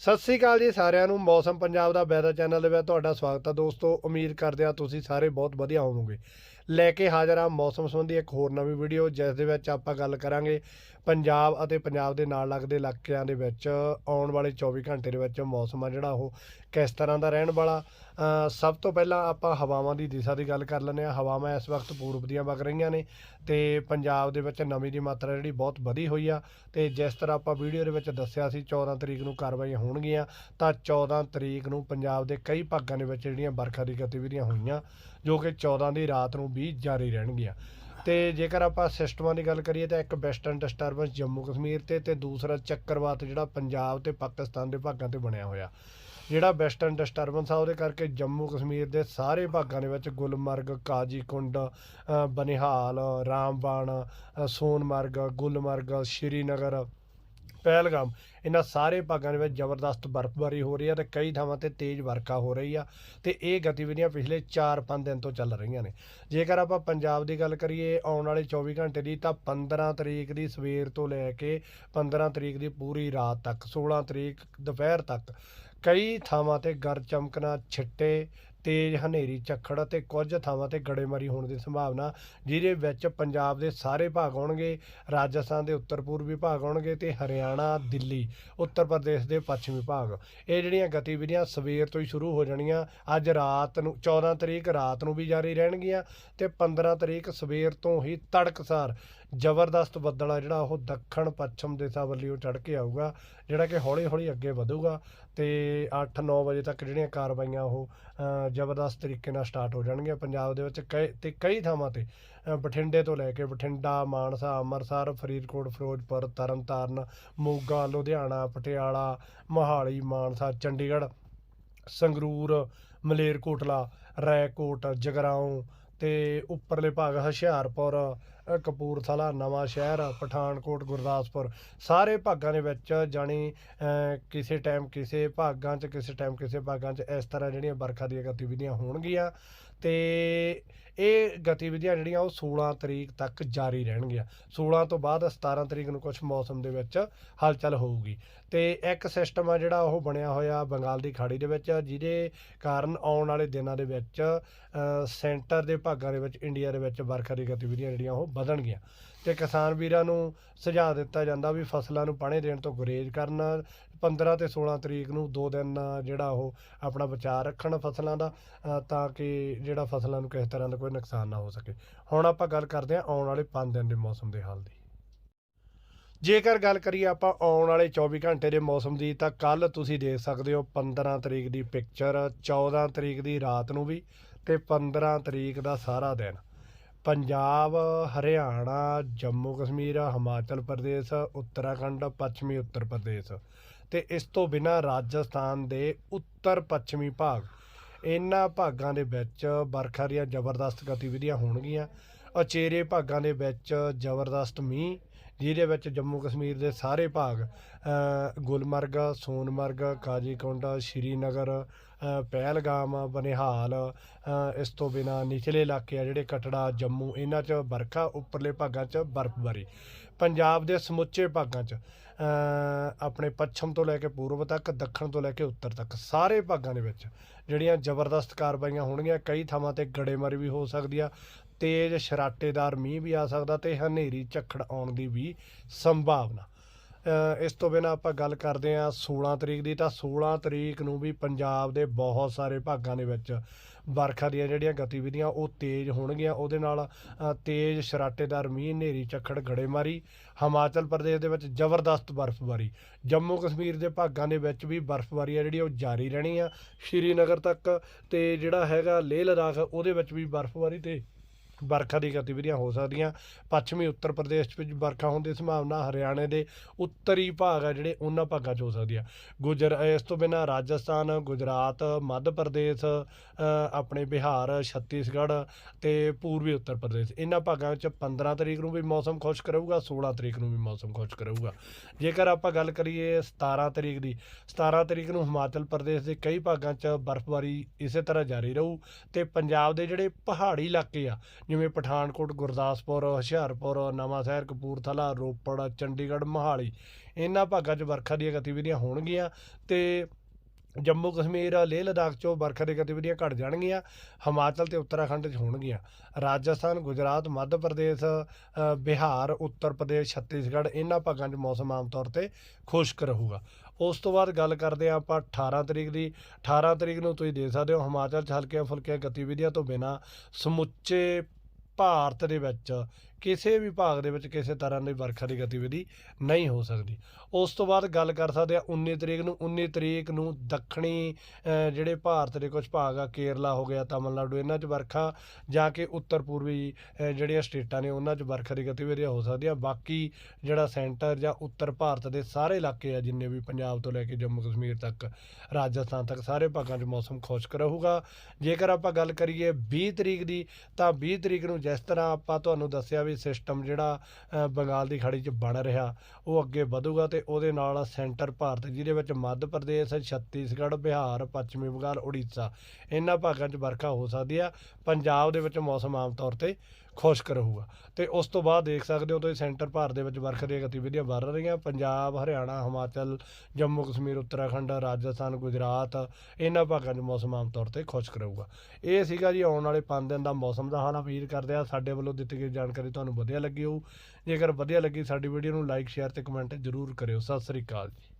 ਸਤਿ ਸ੍ਰੀ ਅਕਾਲ ਜੀ ਸਾਰਿਆਂ ਨੂੰ, ਮੌਸਮ ਪੰਜਾਬ ਦਾ ਵੈਦਰ ਚੈਨਲ ਦੇ ਵਿੱਚ ਤੁਹਾਡਾ ਸਵਾਗਤ ਹੈ। ਦੋਸਤੋ, ਉਮੀਦ ਕਰਦੇ ਹਾਂ ਤੁਸੀਂ ਸਾਰੇ ਬਹੁਤ ਵਧੀਆ ਹੋਵੋਗੇ। ਲੈ ਕੇ ਹਾਜ਼ਰ ਹਾਂ ਮੌਸਮ ਸੰਬੰਧੀ ਇੱਕ ਹੋਰ ਨਵੀਂ ਵੀਡੀਓ, ਜਿਸ ਦੇ ਵਿੱਚ ਆਪਾਂ ਗੱਲ ਕਰਾਂਗੇ ਪੰਜਾਬ ਅਤੇ ਪੰਜਾਬ ਦੇ ਨਾਲ ਲੱਗਦੇ ਇਲਾਕਿਆਂ ਦੇ ਵਿੱਚ ਆਉਣ ਵਾਲੇ 24 ਘੰਟੇ ਦੇ ਵਿੱਚ ਮੌਸਮ ਆ ਜਿਹੜਾ ਉਹ ਕਿਸ ਤਰ੍ਹਾਂ ਦਾ ਰਹਿਣ ਵਾਲਾ। ਸਭ ਤੋਂ ਪਹਿਲਾਂ ਆਪਾਂ ਹਵਾਵਾਂ ਦੀ ਦਿਸ਼ਾ ਦੀ ਗੱਲ ਕਰ ਲੈਂਦੇ ਹਾਂ। ਹਵਾਵਾਂ ਇਸ ਵਕਤ ਪੂਰਬ ਦੀਆਂ ਵਗ ਰਹੀਆਂ ਨੇ ਤੇ ਪੰਜਾਬ ਦੇ ਵਿੱਚ ਨਮੀ ਦੀ ਮਾਤਰਾ ਜਿਹੜੀ ਬਹੁਤ ਵਧੀ ਹੋਈ ਆ ਤੇ ਜਿਸ ਤਰ੍ਹਾਂ ਆਪਾਂ ਵੀਡੀਓ ਦੇ ਵਿੱਚ ਦੱਸਿਆ ਸੀ 14 ਤਰੀਕ ਨੂੰ ਕਾਰਵਾਈਆਂ ਹੋਣਗੀਆਂ ਤਾਂ 14 ਤਰੀਕ ਨੂੰ ਪੰਜਾਬ ਦੇ ਕਈ ਭਾਗਾਂ ਦੇ ਵਿੱਚ ਜਿਹੜੀਆਂ ਵਰਖਾ ਦੀ ਗਤੀਵਿਧੀਆਂ ਹੋਈਆਂ ਜੋ ਕਿ 14 ਦੀ ਰਾਤ ਨੂੰ ਵੀ ਜਾਰੀ ਰਹਿਣਗੀਆਂ। ਤੇ ਜੇਕਰ ਆਪਾਂ ਸਿਸਟਮਾਂ ਦੀ ਗੱਲ ਕਰੀਏ ਤਾਂ ਇੱਕ ਵੈਸਟਰਨ ਡਿਸਟਰਬੈਂਸ ਜੰਮੂ ਕਸ਼ਮੀਰ ਤੇ ਤੇ ਦੂਸਰਾ ਚੱਕਰਵਾਤ ਜਿਹੜਾ ਪੰਜਾਬ ਤੇ ਪਾਕਿਸਤਾਨ ਦੇ ਭਾਗਾਂ ਤੇ ਬਣਿਆ ਹੋਇਆ। ਜਿਹੜਾ ਵੈਸਟਰਨ ਡਿਸਟਰਬੈਂਸ ਆ ਉਹਦੇ ਕਰਕੇ ਜੰਮੂ ਕਸ਼ਮੀਰ ਦੇ ਸਾਰੇ ਭਾਗਾਂ ਦੇ ਵਿੱਚ ਗੁਲਮਰਗ, ਕਾਜੀਕੁੰਡ ਬਨਿਹਾਲ, ਰਾਮਬਾਣ ਸੋਨਮਰਗ, ਗੁਲਮਰਗ, ਸ਼੍ਰੀਨਗਰ ਪਹਿਲਗਾਮ। ਇਹਨਾਂ ਸਾਰੇ ਭਾਗਾਂ ਦੇ ਵਿੱਚ ਜ਼ਬਰਦਸਤ ਬਰਫ਼ਬਾਰੀ ਹੋ ਰਹੀ ਹੈ ਤੇ ਕਈ ਥਾਵਾਂ ਤੇ ਤੇਜ਼ ਵਰਖਾ ਹੋ ਰਹੀ ਆ ਤੇ ਇਹ ਗਤੀਵਿਧੀਆਂ ਪਿਛਲੇ 4-5 ਦਿਨ ਤੋਂ ਚੱਲ ਰਹੀਆਂ ਨੇ। ਜੇਕਰ ਆਪਾਂ ਪੰਜਾਬ ਦੀ ਗੱਲ ਕਰੀਏ, ਆਉਣ ਵਾਲੇ 24 ਘੰਟੇ ਦੀ ਤਾਂ 15 ਤਰੀਕ ਦੀ ਸਵੇਰ ਤੋਂ ਲੈ ਕੇ 15 ਤਰੀਕ ਦੀ ਪੂਰੀ ਰਾਤ ਤੱਕ 16 ਤਰੀਕ ਦੁਪਹਿਰ ਤੱਕ ਕਈ ਥਾਵਾਂ ਤੇ ਗਰ ਚਮਕਣਾ ਛਿੱਟੇ ਤੇਜ਼ ਹਨੇਰੀ, ਝੱਖੜ ਅਤੇ ਕੁਝ ਥਾਵਾਂ ਤੇ ਗੜੇਮਾਰੀ ਹੋਣ ਦੀ ਸੰਭਾਵਨਾ, ਜਿਹਦੇ ਵਿੱਚ ਪੰਜਾਬ ਦੇ ਸਾਰੇ ਭਾਗ ਆਉਣਗੇ, ਰਾਜਸਥਾਨ ਦੇ ਉੱਤਰ ਪੂਰਬੀ ਭਾਗ ਆਉਣਗੇ ਤੇ ਹਰਿਆਣਾ, ਦਿੱਲੀ, ਉੱਤਰ ਪ੍ਰਦੇਸ਼ ਦੇ ਪੱਛਮੀ ਭਾਗ। ਇਹ ਜਿਹੜੀਆਂ ਗਤੀਵਿਧੀਆਂ ਸਵੇਰ ਤੋਂ ਹੀ ਸ਼ੁਰੂ ਹੋ ਜਾਣੀਆਂ, ਅੱਜ ਰਾਤ ਨੂੰ 14 ਤਰੀਕ ਰਾਤ ਨੂੰ ਵੀ ਜਾਰੀ ਰਹਿਣਗੀਆਂ ਤੇ 15 ਤਰੀਕ ਸਵੇਰ ਤੋਂ ਹੀ ਤੜਕਸਾਰ ਜ਼ਬਰਦਸਤ ਬੱਦਲ ਆ ਜਿਹੜਾ ਉਹ ਦੱਖਣ ਪੱਛਮ ਦਿਸ਼ਾ ਵੱਲੋਂ ਚੜ ਕੇ ਆਊਗਾ, ਜਿਹੜਾ ਕਿ ਹੌਲੀ ਹੌਲੀ ਅੱਗੇ ਵਧੂਗਾ ਤੇ 8-9 ਵਜੇ ਤੱਕ ਜਿਹੜੀਆਂ ਕਾਰਵਾਈਆਂ ਉਹ ਜ਼ਬਰਦਸਤ ਤਰੀਕੇ ਨਾਲ ਸਟਾਰਟ ਹੋ ਜਾਣਗੀਆਂ ਪੰਜਾਬ ਦੇ ਵਿੱਚ ਕਈ ਤੇ ਕਈ ਥਾਵਾਂ ਤੇ ਬਠਿੰਡੇ ਤੋਂ ਲੈ ਕੇ ਬਠਿੰਡਾ, ਮਾਨਸਾ, ਅੰਮ੍ਰਿਤਸਰ, ਫਰੀਦਕੋਟ, ਫਿਰੋਜ਼ਪੁਰ, ਤਰਨਤਾਰਨ, ਮੋਗਾ, ਲੁਧਿਆਣਾ, ਪਟਿਆਲਾ, ਮੋਹਾਲੀ, ਮਾਨਸਾ, ਚੰਡੀਗੜ੍ਹ, ਸੰਗਰੂਰ, ਮਲੇਰਕੋਟਲਾ ਰੈਕੋਟ ਜਗਰਾਉਂ ਤੇ ਉੱਪਰਲੇ ਭਾਗ ਹੁਸ਼ਿਆਰਪੁਰ ਕਪੂਰਥਲਾ, ਨਵਾਂ ਸ਼ਹਿਰ, ਪਠਾਨਕੋਟ, ਗੁਰਦਾਸਪੁਰ, ਸਾਰੇ ਭਾਗਾਂ ਦੇ ਵਿੱਚ ਜਾਣੀ ਕਿਸੇ ਟਾਈਮ ਕਿਸੇ ਭਾਗਾਂ 'ਚ, ਕਿਸੇ ਟਾਈਮ ਕਿਸੇ ਭਾਗਾਂ 'ਚ ਇਸ ਤਰ੍ਹਾਂ ਜਿਹੜੀਆਂ ਵਰਖਾ ਦੀਆਂ ਗਤੀਵਿਧੀਆਂ ਹੋਣਗੀਆਂ ਤੇ ਇਹ ਗਤੀਵਿਧੀਆਂ ਜਿਹੜੀਆਂ ਉਹ 16 ਤਰੀਕ ਤੱਕ ਜਾਰੀ ਰਹਿਣਗੀਆਂ। 16 ਤੋਂ ਬਾਅਦ 17 ਤਰੀਕ ਨੂੰ ਕੁਝ ਮੌਸਮ ਦੇ ਵਿੱਚ ਹਲਚਲ ਹੋਊਗੀ ਤੇ ਇੱਕ ਸਿਸਟਮ ਆ ਜਿਹੜਾ ਉਹ ਬਣਿਆ ਹੋਇਆ ਬੰਗਾਲ ਦੀ ਖਾੜੀ ਦੇ ਵਿੱਚ, ਜਿਹਦੇ ਕਾਰਨ ਆਉਣ ਵਾਲੇ ਦਿਨਾਂ ਦੇ ਵਿੱਚ ਸੈਂਟਰ ਦੇ ਭਾਗਾਂ ਦੇ ਵਿੱਚ, ਇੰਡੀਆ ਦੇ ਵਿੱਚ ਵਰਖਾ ਦੀ ਗਤੀਵਿਧੀਆਂ ਜਿਹੜੀਆਂ ਉਹ ਵਧਣਗੀਆਂ ਤੇ ਕਿਸਾਨ ਵੀਰਾਂ ਨੂੰ ਸੁਝਾਅ ਦਿੱਤਾ ਜਾਂਦਾ ਵੀ ਫਸਲਾਂ ਨੂੰ ਪਾਣੀ ਦੇਣ ਤੋਂ ਗੁਰੇਜ਼ ਕਰਨ 15 ਤੇ 16 ਤਰੀਕ ਨੂੰ ਦੋ ਦਿਨ ਜਿਹੜਾ ਉਹ ਆਪਣਾ ਬਚਾਅ ਰੱਖਣ ਫਸਲਾਂ ਦਾ ਤਾਂ ਕਿ ਜਿਹੜਾ ਫਸਲਾਂ ਨੂੰ ਕਿਸੇ ਤਰ੍ਹਾਂ ਦਾ ਕੋਈ ਨੁਕਸਾਨ ਨਾ ਹੋ ਸਕੇ। ਹੁਣ ਆਪਾਂ ਗੱਲ ਕਰਦੇ ਹਾਂ ਆਉਣ ਵਾਲੇ 5 ਦਿਨ ਦੇ ਮੌਸਮ ਦੇ ਹਾਲ ਦੀ। ਜੇਕਰ ਗੱਲ ਕਰੀਏ ਆਪਾਂ ਆਉਣ ਵਾਲੇ 24 ਘੰਟੇ ਦੇ ਮੌਸਮ ਦੀ, ਤਾਂ ਕੱਲ ਤੁਸੀਂ ਦੇਖ ਸਕਦੇ ਹੋ 15 ਤਰੀਕ ਦੀ ਪਿਕਚਰ 14 ਤਰੀਕ ਦੀ ਰਾਤ ਨੂੰ ਵੀ, ਤੇ 15 ਤਰੀਕ ਦਾ ਸਾਰਾ ਦਿਨ। ਪੰਜਾਬ, ਹਰਿਆਣਾ, ਜੰਮੂ ਕਸ਼ਮੀਰ, ਹਿਮਾਚਲ ਪ੍ਰਦੇਸ਼, ਉੱਤਰਾਖੰਡ, ਪੱਛਮੀ ਉੱਤਰ ਪ੍ਰਦੇਸ਼। ਅਤੇ ਇਸ ਤੋਂ ਬਿਨਾਂ ਰਾਜਸਥਾਨ ਦੇ ਉੱਤਰ ਪੱਛਮੀ ਭਾਗ ਇਹਨਾਂ ਭਾਗਾਂ ਦੇ ਵਿੱਚ ਵਰਖਾ ਦੀਆਂ ਜ਼ਬਰਦਸਤ ਗਤੀਵਿਧੀਆਂ ਹੋਣਗੀਆਂ। ਅਚੇਰੇ ਭਾਗਾਂ ਦੇ ਵਿੱਚ ਜ਼ਬਰਦਸਤ ਮੀਂਹ, ਜਿਹਦੇ ਵਿੱਚ ਜੰਮੂ ਕਸ਼ਮੀਰ ਦੇ ਸਾਰੇ ਭਾਗ ਗੁਲਮਰਗ, ਸੋਨਮਰਗ, ਕਾਜੀਕੁੰਡ, ਸ਼੍ਰੀਨਗਰ ਪਹਿਲਗਾਮ, ਬਨਿਹਾਲ ਇਸ ਤੋਂ ਬਿਨਾਂ ਨਿਚਲੇ ਇਲਾਕੇ ਆ ਜਿਹੜੇ ਕਟੜਾ, ਜੰਮੂ, ਇਹਨਾਂ 'ਚ ਵਰਖਾ, ਉੱਪਰਲੇ ਭਾਗਾਂ 'ਚ ਬਰਫ਼ਬਾਰੀ। ਪੰਜਾਬ ਦੇ ਸਮੁੱਚੇ ਭਾਗਾਂ 'ਚ ਆਪਣੇ ਪੱਛਮ ਤੋਂ ਲੈ ਕੇ ਪੂਰਬ ਤੱਕ, ਦੱਖਣ ਤੋਂ ਲੈ ਕੇ ਉੱਤਰ ਤੱਕ, ਸਾਰੇ ਭਾਗਾਂ ਦੇ ਵਿੱਚ ਜਿਹੜੀਆਂ ਜ਼ਬਰਦਸਤ ਕਾਰਵਾਈਆਂ ਹੋਣਗੀਆਂ, ਕਈ ਥਾਵਾਂ ਤੇ ਗੜੇਮਾਰੀ ਵੀ ਹੋ ਸਕਦੀ ਆ, ਤੇਜ਼ ਸ਼ਰਾਟੇਦਾਰ ਮੀਂਹ ਵੀ ਆ ਸਕਦਾ ਤੇ ਹਨੇਰੀ ਝੱਖੜ ਆਉਣ ਦੀ ਵੀ ਸੰਭਾਵਨਾ। ਇਸ ਤੋਂ ਬਿਨਾਂ ਆਪਾਂ ਗੱਲ ਕਰਦੇ ਹਾਂ 16 ਤਰੀਕ ਦੀ, ਤਾਂ 16 ਤਰੀਕ ਨੂੰ ਵੀ ਪੰਜਾਬ ਦੇ ਬਹੁਤ ਸਾਰੇ ਭਾਗਾਂ ਦੇ ਵਿੱਚ ਵਰਖਾ ਦੀਆਂ ਜਿਹੜੀਆਂ ਗਤੀਵਿਧੀਆਂ, ਉਹ ਤੇਜ਼ ਹੋਣਗੀਆਂ। ਉਹਦੇ ਨਾਲ ਤੇਜ਼ ਸ਼ਰਾਟੇਦਾਰ ਮੀਂਹ ਹਨੇਰੀ ਚੱਖੜ ਗੜੇਮਾਰੀ, ਹਿਮਾਚਲ ਪ੍ਰਦੇਸ਼ ਦੇ ਵਿੱਚ ਜ਼ਬਰਦਸਤ ਬਰਫ਼ਬਾਰੀ, ਜੰਮੂ ਕਸ਼ਮੀਰ ਦੇ ਭਾਗਾਂ ਦੇ ਵਿੱਚ ਵੀ ਬਰਫ਼ਬਾਰੀ ਆ ਜਿਹੜੀ ਉਹ ਜਾਰੀ ਰਹਿਣੀ ਆ ਸ਼੍ਰੀਨਗਰ ਤੱਕ ਤੇ ਜਿਹੜਾ ਹੈਗਾ ਲੇਹ ਲਦਾਖ ਉਹਦੇ ਵਿੱਚ ਵੀ ਬਰਫ਼ਬਾਰੀ ਤੇ ਵਰਖਾ ਦੀ ਗਤੀਵਿਧੀਆਂ ਹੋ ਸਕਦੀਆਂ। ਪੱਛਮੀ ਉੱਤਰ ਪ੍ਰਦੇਸ਼ ਵਿੱਚ ਵਰਖਾ ਹੋਣ ਦੀ ਸੰਭਾਵਨਾ ਹਰਿਆਣੇ ਦੇ ਉੱਤਰੀ ਭਾਗ ਆ, ਜਿਹੜੇ ਉਹਨਾਂ ਭਾਗਾਂ 'ਚ ਹੋ ਸਕਦੀ ਆ ਗੁਜਰ, ਇਸ ਤੋਂ ਬਿਨਾਂ ਰਾਜਸਥਾਨ, ਗੁਜਰਾਤ, ਮੱਧ ਪ੍ਰਦੇਸ਼ ਆਪਣੇ ਬਿਹਾਰ, ਛੱਤੀਸਗੜ੍ਹ ਤੇ ਪੂਰਬੀ ਉੱਤਰ ਪ੍ਰਦੇਸ਼। ਇਹਨਾਂ ਭਾਗਾਂ ਵਿੱਚ 15 ਤਰੀਕ ਨੂੰ ਵੀ ਮੌਸਮ ਖੁਸ਼ਕ ਰਹੂਗਾ 16 ਤਰੀਕ ਨੂੰ ਵੀ ਮੌਸਮ ਖੁਸ਼ਕ ਰਹੂਗਾ। ਜੇਕਰ ਆਪਾਂ ਗੱਲ ਕਰੀਏ 17 ਤਰੀਕ ਦੀ 17 ਤਰੀਕ ਨੂੰ ਹਿਮਾਚਲ ਪ੍ਰਦੇਸ਼ ਦੇ ਕਈ ਭਾਗਾਂ 'ਚ ਬਰਫ਼ਬਾਰੀ ਇਸੇ ਤਰ੍ਹਾਂ ਜਾਰੀ ਰਹੂ ਤੇ ਪੰਜਾਬ ਦੇ ਜਿਹੜੇ ਪਹਾੜੀ ਇਲਾਕੇ ਆ ਜਿਵੇਂ ਪਠਾਨਕੋਟ, ਗੁਰਦਾਸਪੁਰ, ਹੁਸ਼ਿਆਰਪੁਰ ਨਵਾਂ ਸ਼ਹਿਰ ਕਪੂਰਥਲਾ, ਰੋਪੜ, ਚੰਡੀਗੜ੍ਹ, ਮੋਹਾਲੀ। ਇਹਨਾਂ ਭਾਗਾਂ 'ਚ ਵਰਖਾ ਦੀਆਂ ਗਤੀਵਿਧੀਆਂ ਹੋਣਗੀਆਂ ਤੇ ਜੰਮੂ ਕਸ਼ਮੀਰ, ਲੇਹ ਲਦਾਖ 'ਚੋਂ ਵਰਖਾ ਦੀਆਂ ਗਤੀਵਿਧੀਆਂ ਘਟ ਜਾਣਗੀਆਂ। ਹਿਮਾਚਲ ਤੇ ਉੱਤਰਾਖੰਡ 'ਚ ਹੋਣਗੀਆਂ। ਰਾਜਸਥਾਨ, ਗੁਜਰਾਤ, ਮੱਧ ਪ੍ਰਦੇਸ਼ ਬਿਹਾਰ, ਉੱਤਰ ਪ੍ਰਦੇਸ਼, ਛੱਤੀਸਗੜ੍ਹ ਇਹਨਾਂ ਭਾਗਾਂ 'ਚ ਮੌਸਮ ਆਮ ਤੌਰ ਤੇ ਖੁਸ਼ਕ ਰਹੂਗਾ। ਉਸ ਤੋਂ ਬਾਅਦ ਗੱਲ ਕਰਦੇ ਹਾਂ ਆਪਾਂ 18 ਤਰੀਕ ਦੀ। 18 ਤਰੀਕ ਨੂੰ ਤੁਸੀਂ ਦੇਖ ਸਕਦੇ ਹੋ, ਹਿਮਾਚਲ 'ਚ ਹਲਕੀਆਂ ਫੁਲਕੀਆਂ ਗਤੀਵਿਧੀਆਂ ਤੋਂ ਬਿਨਾਂ ਸਮੁੱਚੇ ਭਾਰਤ ਦੇ ਵਿੱਚ ਕਿਸੇ ਵੀ ਭਾਗ ਦੇ ਵਿੱਚ ਕਿਸੇ ਤਰ੍ਹਾਂ ਦੀ ਵਰਖਾ ਦੀ ਗਤੀਵਿਧੀ ਨਹੀਂ ਹੋ ਸਕਦੀ। ਉਸ ਤੋਂ ਬਾਅਦ ਗੱਲ ਕਰ ਸਕਦੇ ਆ 19 ਤਰੀਕ ਨੂੰ। 19 ਤਰੀਕ ਨੂੰ ਦੱਖਣੀ ਜਿਹੜੇ ਭਾਰਤ ਦੇ ਕੁਝ ਭਾਗ ਆ, ਕੇਰਲਾ ਹੋ ਗਿਆ, ਤਾਮਿਲਨਾਡੂ, ਇਹਨਾਂ 'ਚ ਵਰਖਾ ਜਾਂ ਕਿ ਉੱਤਰ ਪੂਰਬੀ ਜਿਹੜੀਆਂ ਸਟੇਟਾਂ ਨੇ ਉਹਨਾਂ 'ਚ ਵਰਖਾ ਦੀ ਗਤੀਵਿਧੀਆਂ ਹੋ ਸਕਦੀਆਂ। ਬਾਕੀ ਜਿਹੜਾ ਸੈਂਟਰ ਜਾਂ ਉੱਤਰ ਭਾਰਤ ਦੇ ਸਾਰੇ ਇਲਾਕੇ ਆ, ਜਿੰਨੇ ਵੀ ਪੰਜਾਬ ਤੋਂ ਲੈ ਕੇ ਜੰਮੂ ਕਸ਼ਮੀਰ ਤੱਕ, ਰਾਜਸਥਾਨ ਤੱਕ, ਸਾਰੇ ਭਾਗਾਂ 'ਚ ਮੌਸਮ ਖੁਸ਼ਕ ਰਹੂਗਾ। ਜੇਕਰ ਆਪਾਂ ਗੱਲ ਕਰੀਏ 20 ਤਰੀਕ ਦੀ, ਤਾਂ 20 ਤਰੀਕ ਨੂੰ ਜਿਸ ਤਰ੍ਹਾਂ ਆਪਾਂ ਤੁਹਾਨੂੰ ਦੱਸਿਆ ਵੀ ਸਿਸਟਮ ਜਿਹੜਾ ਬੰਗਾਲ ਦੀ ਖਾੜੀ 'ਚ ਬਣ ਰਿਹਾ, ਉਹ ਅੱਗੇ ਵਧੂਗਾ ਤੇ ਉਹਦੇ ਨਾਲ ਸੈਂਟਰ ਭਾਰਤ, ਜਿਹਦੇ ਵਿੱਚ ਮੱਧ ਪ੍ਰਦੇਸ਼, ਛੱਤੀਸਗੜ੍ਹ, ਬਿਹਾਰ, ਪੱਛਮੀ ਬੰਗਾਲ, ਉੜੀਸਾ, ਇਹਨਾਂ ਭਾਗਾਂ 'ਚ ਵਰਖਾ ਹੋ ਸਕਦੀ ਆ। ਪੰਜਾਬ ਦੇ ਵਿੱਚ ਮੌਸਮ ਆਮ ਤੌਰ ਤੇ ਖੁਸ਼ਕ ਰਹੂਗਾ। ਤੇ ਉਸ ਤੋਂ ਬਾਅਦ ਦੇਖ ਸਕਦੇ ਹੋ ਤੁਸੀਂ ਸੈਂਟਰ ਭਾਰਤ ਦੇ ਵਿੱਚ ਵਰਖ ਦੀਆਂ ਗਤੀਵਿਧੀਆਂ ਵੱਧ ਰਹੀਆਂ। ਪੰਜਾਬ, ਹਰਿਆਣਾ, ਹਿਮਾਚਲ, ਜੰਮੂ, ਕਸ਼ਮੀਰ, ਉੱਤਰਾਖੰਡ, ਰਾਜਸਥਾਨ, ਗੁਜਰਾਤ, ਇਹਨਾਂ ਭਾਗਾਂ 'ਚ ਮੌਸਮ ਆਮ ਤੌਰ ਤੇ ਖੁਸ਼ਕ ਰਹੂਗਾ। ਇਹ ਸੀਗਾ ਜੀ ਆਉਣ ਵਾਲੇ 5 ਦਿਨ ਦਾ ਮੌਸਮ ਦਾ ਹਾਲ। ਅਪੀਲ ਕਰਦੇ ਆ ਸਾਡੇ ਵੱਲੋਂ ਦਿੱਤੀ ਗਈ ਜਾਣਕਾਰੀ ਤੁਹਾਨੂੰ ਵਧੀਆ ਲੱਗੀ ਹੋਊ। ਜੇਕਰ ਵਧੀਆ ਲੱਗੀ ਸਾਡੀ ਵੀਡੀਓ ਨੂੰ ਲਾਈਕ, ਸ਼ੇਅਰ ਤੇ ਕਮੈਂਟ ਜ਼ਰੂਰ ਕਰਿਓ। ਸਤਿ ਸ੍ਰੀ ਅਕਾਲ ਜੀ।